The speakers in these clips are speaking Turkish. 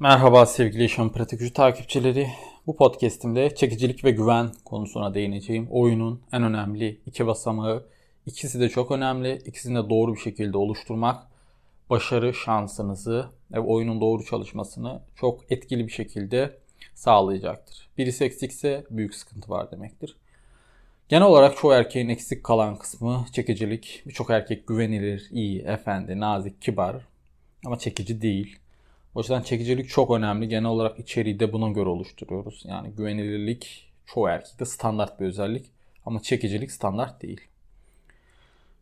Merhaba sevgili Yaşam Pratik Gücü takipçileri. Bu podcastimde çekicilik ve güven konusuna değineceğim. Oyunun en önemli iki basamağı. İkisi de çok önemli. İkisini de doğru bir şekilde oluşturmak başarı şansınızı ve oyunun doğru çalışmasını çok etkili bir şekilde sağlayacaktır. Birisi eksikse büyük sıkıntı var demektir. Genel olarak çoğu erkeğin eksik kalan kısmı çekicilik. Birçok erkek güvenilir, iyi, efendi, nazik, kibar ama çekici değil. O yüzden çekicilik çok önemli. Genel olarak içeriği de buna göre oluşturuyoruz. Yani güvenilirlik çoğu erkekte standart bir özellik ama çekicilik standart değil.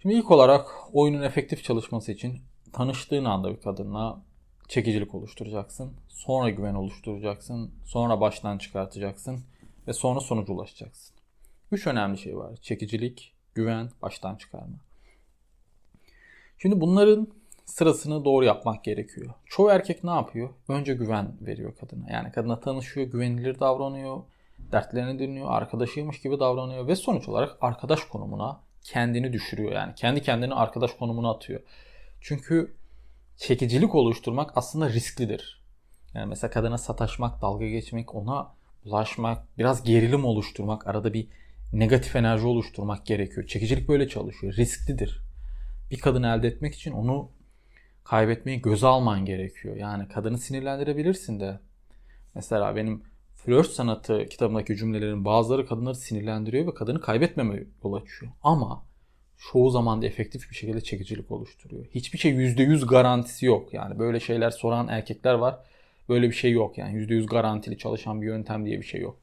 Şimdi ilk olarak oyunun efektif çalışması için tanıştığın anda bir kadınla çekicilik oluşturacaksın. Sonra güven oluşturacaksın. Sonra baştan çıkartacaksın. Ve sonra sonuca ulaşacaksın. Üç önemli şey var. Çekicilik, güven, baştan çıkarma. Şimdi bunların sırasını doğru yapmak gerekiyor. Çoğu erkek ne yapıyor? Önce güven veriyor kadına. Yani kadına tanışıyor, güvenilir davranıyor, dertlerini dinliyor, arkadaşıymış gibi davranıyor ve sonuç olarak arkadaş konumuna kendini düşürüyor. Yani kendi kendini arkadaş konumuna atıyor. Çünkü çekicilik oluşturmak aslında risklidir. Yani mesela kadına sataşmak, dalga geçmek, ona ulaşmak, biraz gerilim oluşturmak, arada bir negatif enerji oluşturmak gerekiyor. Çekicilik böyle çalışıyor. Risklidir. Bir kadını elde etmek için onu kaybetmeyi göze alman gerekiyor. Yani kadını sinirlendirebilirsin de. Mesela benim Flört Sanatı kitabındaki cümlelerin bazıları kadınları sinirlendiriyor ve kadını kaybetmeme yol açıyor. Ama çoğu zaman da efektif bir şekilde çekicilik oluşturuyor. Hiçbir şey %100 garantisi yok. Yani böyle şeyler soran erkekler var. Böyle bir şey yok yani %100 garantili çalışan bir yöntem diye bir şey yok.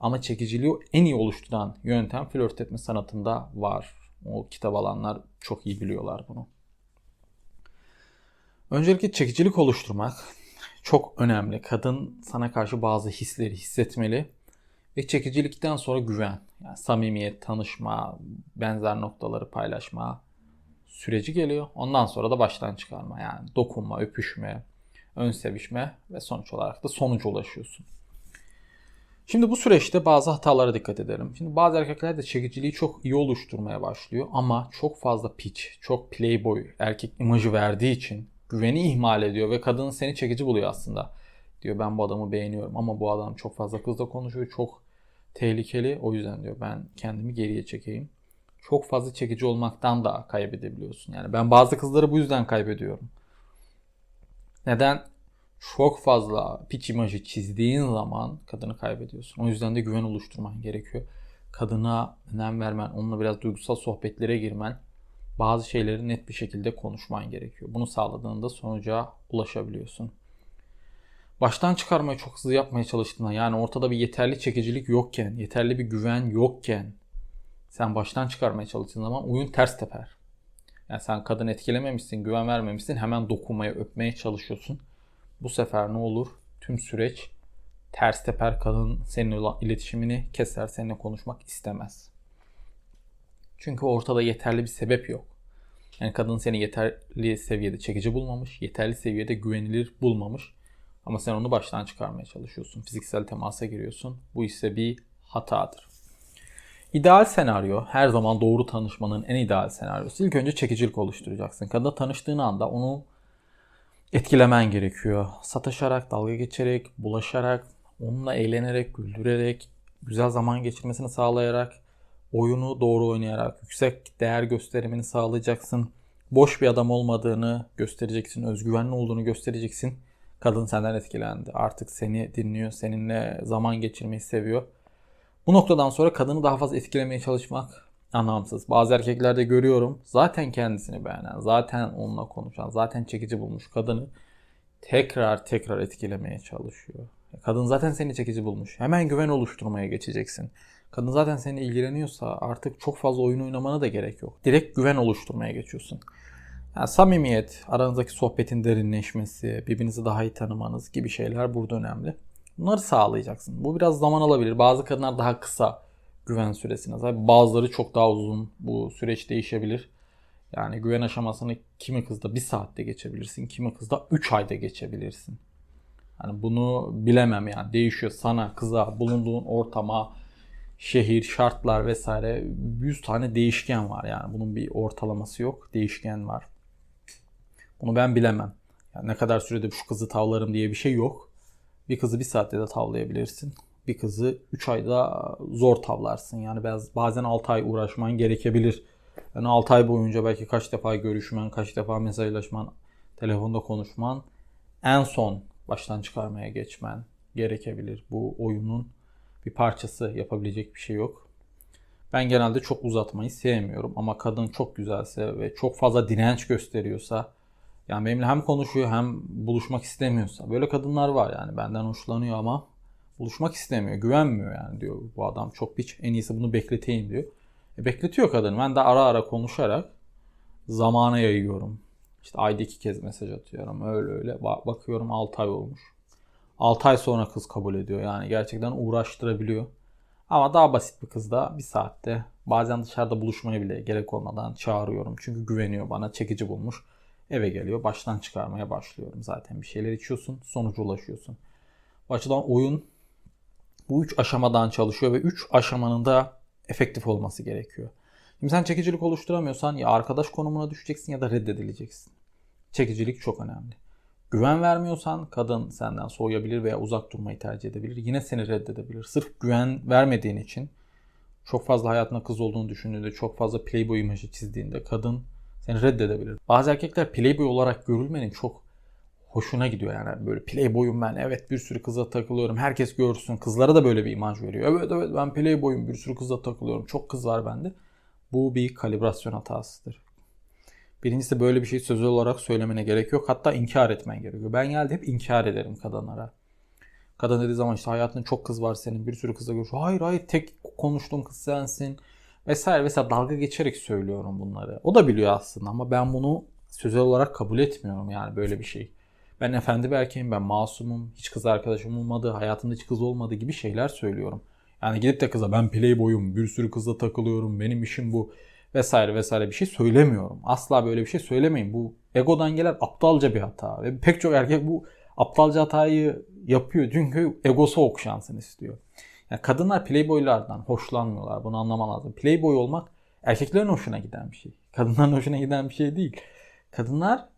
Ama çekiciliği en iyi oluşturan yöntem flört etme sanatında var. O kitap alanlar çok iyi biliyorlar bunu. Öncelikle çekicilik oluşturmak çok önemli. Kadın sana karşı bazı hisleri hissetmeli. Ve çekicilikten sonra güven. Yani samimiyet, tanışma, benzer noktaları paylaşma süreci geliyor. Ondan sonra da baştan çıkarma. Yani dokunma, öpüşme, ön sevişme ve sonuç olarak da sonuca ulaşıyorsun. Şimdi bu süreçte bazı hatalara dikkat edelim. Şimdi bazı erkekler de çekiciliği çok iyi oluşturmaya başlıyor ama çok fazla pitch, çok playboy erkek imajı verdiği için güveni ihmal ediyor ve kadın seni çekici buluyor aslında. Diyor ben bu adamı beğeniyorum ama bu adam çok fazla kızla konuşuyor. Çok tehlikeli. O yüzden diyor ben kendimi geriye çekeyim. Çok fazla çekici olmaktan da kaybedebiliyorsun. Yani ben bazı kızları bu yüzden kaybediyorum. Neden? Çok fazla piç imajı çizdiğin zaman kadını kaybediyorsun. O yüzden de güven oluşturman gerekiyor. Kadına önem vermen, onunla biraz duygusal sohbetlere girmen bazı şeyleri net bir şekilde konuşman gerekiyor. Bunu sağladığında sonuca ulaşabiliyorsun. Baştan çıkarmayı çok hızlı yapmaya çalıştığında yani ortada bir yeterli çekicilik yokken, yeterli bir güven yokken sen baştan çıkarmaya çalıştığın zaman oyun ters teper. Yani sen kadın etkilememişsin, güven vermemişsin, hemen dokunmaya, öpmeye çalışıyorsun. Bu sefer ne olur? Tüm süreç ters teper kadın seninle olan iletişimini keser, seninle konuşmak istemez. Çünkü ortada yeterli bir sebep yok. Yani kadın seni yeterli seviyede çekici bulmamış, yeterli seviyede güvenilir bulmamış. Ama sen onu baştan çıkarmaya çalışıyorsun. Fiziksel temasa giriyorsun. Bu ise bir hatadır. İdeal senaryo, her zaman doğru tanışmanın en ideal senaryosu. İlk önce çekicilik oluşturacaksın. Kadınla tanıştığın anda onu etkilemen gerekiyor. Sataşarak, dalga geçerek, bulaşarak, onunla eğlenerek, güldürerek, güzel zaman geçirmesini sağlayarak, oyunu doğru oynayarak yüksek değer gösterimini sağlayacaksın. Boş bir adam olmadığını göstereceksin, özgüvenli olduğunu göstereceksin. Kadın senden etkilendi. Artık seni dinliyor, seninle zaman geçirmeyi seviyor. Bu noktadan sonra kadını daha fazla etkilemeye çalışmak anlamsız. Bazı erkeklerde görüyorum zaten kendisini beğenen, zaten onunla konuşan, zaten çekici bulmuş kadını tekrar tekrar etkilemeye çalışıyor. Kadın zaten seni çekici bulmuş. Hemen güven oluşturmaya geçeceksin. Kadın zaten seninle ilgileniyorsa artık çok fazla oyun oynamana da gerek yok. Direkt güven oluşturmaya geçiyorsun. Yani samimiyet, aranızdaki sohbetin derinleşmesi, birbirinizi daha iyi tanımanız gibi şeyler burada önemli. Bunları sağlayacaksın. Bu biraz zaman alabilir. Bazı kadınlar daha kısa güven süresine sahip. Bazıları çok daha uzun. Bu süreç değişebilir. Yani güven aşamasını kimi kızda bir saatte geçebilirsin, kimi kızda 3 ayda geçebilirsin. Yani bunu bilemem yani değişiyor sana, kıza, bulunduğun ortama, şehir, şartlar vesaire 100 tane değişken var yani bunun bir ortalaması yok. Değişken var. Bunu ben bilemem. Yani ne kadar sürede şu kızı tavlarım diye bir şey yok. Bir kızı bir saatte de tavlayabilirsin. Bir kızı 3 ayda zor tavlarsın. Yani baz- bazen 6 ay uğraşman gerekebilir. Yani 6 ay boyunca belki kaç defa görüşmen, kaç defa mesajlaşman, telefonda konuşman, en son baştan çıkarmaya geçmen gerekebilir. Bu oyunun bir parçası yapabilecek bir şey yok. Ben genelde çok uzatmayı sevmiyorum ama kadın çok güzelse ve çok fazla direnç gösteriyorsa yani benimle hem konuşuyor hem buluşmak istemiyorsa böyle kadınlar var yani benden hoşlanıyor ama buluşmak istemiyor, güvenmiyor yani diyor bu adam çok piç en iyisi bunu bekleteyim diyor. E bekletiyor kadın. Ben de ara ara konuşarak zamana yayıyorum. İşte ayda iki kez mesaj atıyorum. Öyle öyle. Ba- bakıyorum 6 ay olmuş. 6 ay sonra kız kabul ediyor. Yani gerçekten uğraştırabiliyor. Ama daha basit bir kız da bir saatte bazen dışarıda buluşmaya bile gerek olmadan çağırıyorum. Çünkü güveniyor bana çekici bulmuş. Eve geliyor baştan çıkarmaya başlıyorum. Zaten bir şeyler içiyorsun sonuca ulaşıyorsun. Bu açıdan oyun bu üç aşamadan çalışıyor ve üç aşamanın da efektif olması gerekiyor. Şimdi sen çekicilik oluşturamıyorsan ya arkadaş konumuna düşeceksin ya da reddedileceksin. Çekicilik çok önemli. Güven vermiyorsan kadın senden soğuyabilir veya uzak durmayı tercih edebilir. Yine seni reddedebilir. Sırf güven vermediğin için çok fazla hayatında kız olduğunu düşündüğünde, çok fazla playboy imajı çizdiğinde kadın seni reddedebilir. Bazı erkekler playboy olarak görülmenin çok hoşuna gidiyor yani. Böyle playboyum ben evet bir sürü kıza takılıyorum. Herkes görsün. Kızlara da böyle bir imaj veriyor. Evet evet ben playboyum bir sürü kıza takılıyorum. Çok kız var bende. Bu bir kalibrasyon hatasıdır birincisi böyle bir şey sözlü olarak söylemene gerek yok. Hatta inkar etmen gerekiyor. Ben geldi hep inkar ederim kadınlara. Kadın dediği zaman işte hayatında çok kız var senin bir sürü kızla görüş hayır hayır tek konuştuğum kız sensin. Vesaire vesaire. Dalga geçerek söylüyorum bunları. O da biliyor aslında ama ben bunu sözel olarak kabul etmiyorum yani böyle bir şey. Ben efendi bir erkeğim, ben masumum, hiç kız arkadaşım olmadı, hayatımda hiç kız olmadı gibi şeyler söylüyorum. Yani gidip de kıza ben playboyum, bir sürü kızla takılıyorum, benim işim bu vesaire vesaire bir şey söylemiyorum. Asla böyle bir şey söylemeyin. Bu egodan gelen aptalca bir hata. Ve pek çok erkek bu aptalca hatayı yapıyor. Çünkü egosu okşansın istiyor. Yani kadınlar playboylardan hoşlanmıyorlar. Bunu anlaman lazım. Playboy olmak erkeklerin hoşuna giden bir şey. Kadınların hoşuna giden bir şey değil. Kadınlar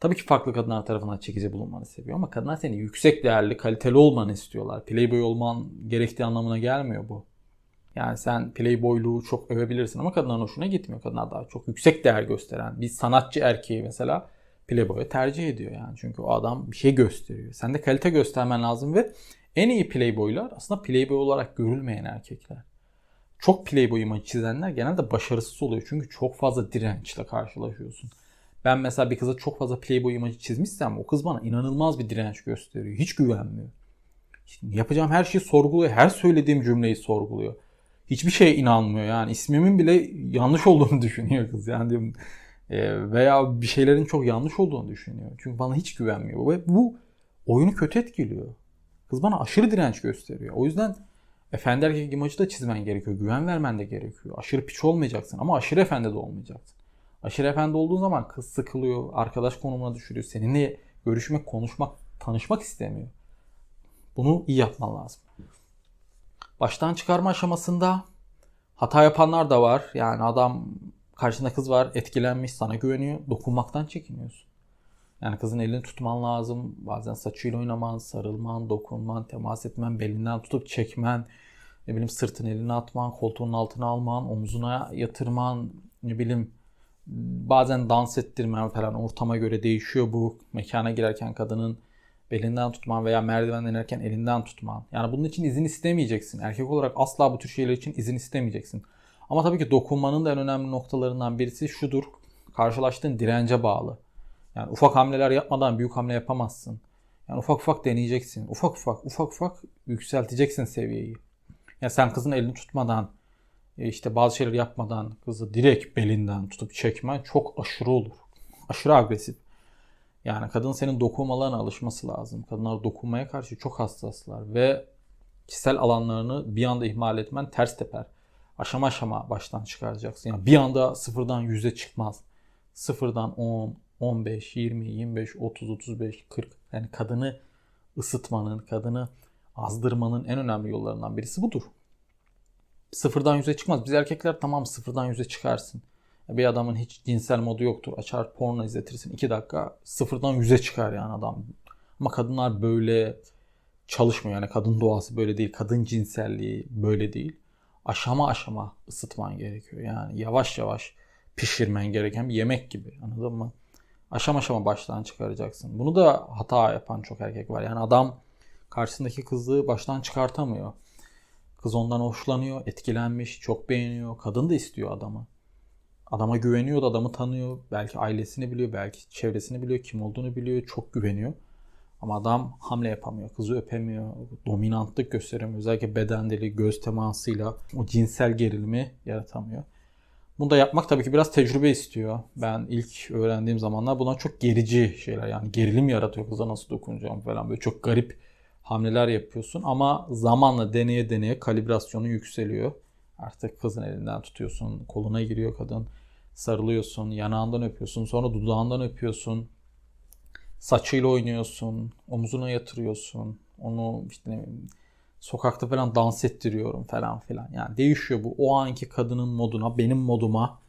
Tabii ki farklı kadınlar tarafından çekici bulunmanı seviyor ama kadınlar seni yüksek değerli, kaliteli olmanı istiyorlar. Playboy olman gerektiği anlamına gelmiyor bu. Yani sen playboyluğu çok övebilirsin ama kadınların hoşuna gitmiyor. Kadınlar daha çok yüksek değer gösteren bir sanatçı erkeği mesela playboy'u tercih ediyor yani. Çünkü o adam bir şey gösteriyor. Sen de kalite göstermen lazım ve en iyi playboylar aslında playboy olarak görülmeyen erkekler. Çok playboy imajı çizenler genelde başarısız oluyor. Çünkü çok fazla dirençle karşılaşıyorsun. Ben mesela bir kıza çok fazla playboy imajı çizmişsem o kız bana inanılmaz bir direnç gösteriyor. Hiç güvenmiyor. Yapacağım her şeyi sorguluyor. Her söylediğim cümleyi sorguluyor. Hiçbir şeye inanmıyor yani. ismimin bile yanlış olduğunu düşünüyor kız. Yani e, veya bir şeylerin çok yanlış olduğunu düşünüyor. Çünkü bana hiç güvenmiyor. Ve bu oyunu kötü etkiliyor. Kız bana aşırı direnç gösteriyor. O yüzden efendi erkek imajı da çizmen gerekiyor. Güven vermen de gerekiyor. Aşırı piç olmayacaksın ama aşırı efendi de olmayacaksın. Aşırı efendi olduğun zaman kız sıkılıyor, arkadaş konumuna düşürüyor. Seninle görüşmek, konuşmak, tanışmak istemiyor. Bunu iyi yapman lazım. Baştan çıkarma aşamasında hata yapanlar da var. Yani adam karşında kız var, etkilenmiş, sana güveniyor. Dokunmaktan çekiniyorsun. Yani kızın elini tutman lazım. Bazen saçıyla oynaman, sarılman, dokunman, temas etmen, belinden tutup çekmen, ne bileyim sırtın eline atman, koltuğunun altına alman, omzuna yatırman, ne bileyim bazen dans ettirmen falan ortama göre değişiyor bu. Mekana girerken kadının belinden tutman veya merdivenden inerken elinden tutman. Yani bunun için izin istemeyeceksin. Erkek olarak asla bu tür şeyler için izin istemeyeceksin. Ama tabii ki dokunmanın da en önemli noktalarından birisi şudur. Karşılaştığın dirence bağlı. Yani ufak hamleler yapmadan büyük hamle yapamazsın. Yani ufak ufak deneyeceksin. Ufak ufak ufak ufak yükselteceksin seviyeyi. Yani sen kızın elini tutmadan e, işte bazı şeyler yapmadan kızı direkt belinden tutup çekmen çok aşırı olur. Aşırı agresif. Yani kadın senin dokunmalarına alışması lazım. Kadınlar dokunmaya karşı çok hassaslar ve kişisel alanlarını bir anda ihmal etmen ters teper. Aşama aşama baştan çıkaracaksın. Yani bir anda sıfırdan yüze çıkmaz. Sıfırdan 10, 15, 20, 25, 30, 35, 40. Yani kadını ısıtmanın, kadını azdırmanın en önemli yollarından birisi budur sıfırdan yüze çıkmaz. Biz erkekler tamam sıfırdan yüze çıkarsın. Bir adamın hiç cinsel modu yoktur. Açar porno izletirsin. 2 dakika sıfırdan yüze çıkar yani adam. Ama kadınlar böyle çalışmıyor. Yani kadın doğası böyle değil. Kadın cinselliği böyle değil. Aşama aşama ısıtman gerekiyor. Yani yavaş yavaş pişirmen gereken bir yemek gibi. Anladın mı? Aşama aşama baştan çıkaracaksın. Bunu da hata yapan çok erkek var. Yani adam karşısındaki kızı baştan çıkartamıyor. Kız ondan hoşlanıyor, etkilenmiş, çok beğeniyor. Kadın da istiyor adamı. Adama güveniyor da adamı tanıyor. Belki ailesini biliyor, belki çevresini biliyor, kim olduğunu biliyor, çok güveniyor. Ama adam hamle yapamıyor, kızı öpemiyor, dominantlık gösteremiyor. Özellikle beden dili, göz temasıyla o cinsel gerilimi yaratamıyor. Bunu da yapmak tabii ki biraz tecrübe istiyor. Ben ilk öğrendiğim zamanlar bunlar çok gerici şeyler. Yani gerilim yaratıyor kıza nasıl dokunacağım falan. Böyle çok garip hamleler yapıyorsun. Ama zamanla deneye deneye kalibrasyonu yükseliyor. Artık kızın elinden tutuyorsun. Koluna giriyor kadın. Sarılıyorsun. Yanağından öpüyorsun. Sonra dudağından öpüyorsun. Saçıyla oynuyorsun. Omzuna yatırıyorsun. Onu işte sokakta falan dans ettiriyorum falan filan. Yani değişiyor bu. O anki kadının moduna, benim moduma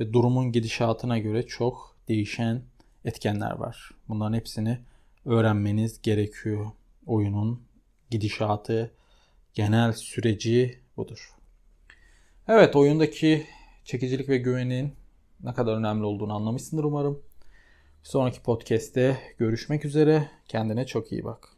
ve durumun gidişatına göre çok değişen etkenler var. Bunların hepsini öğrenmeniz gerekiyor. Oyunun gidişatı, genel süreci budur. Evet oyundaki çekicilik ve güvenin ne kadar önemli olduğunu anlamışsındır umarım. Bir sonraki podcast'te görüşmek üzere. Kendine çok iyi bak.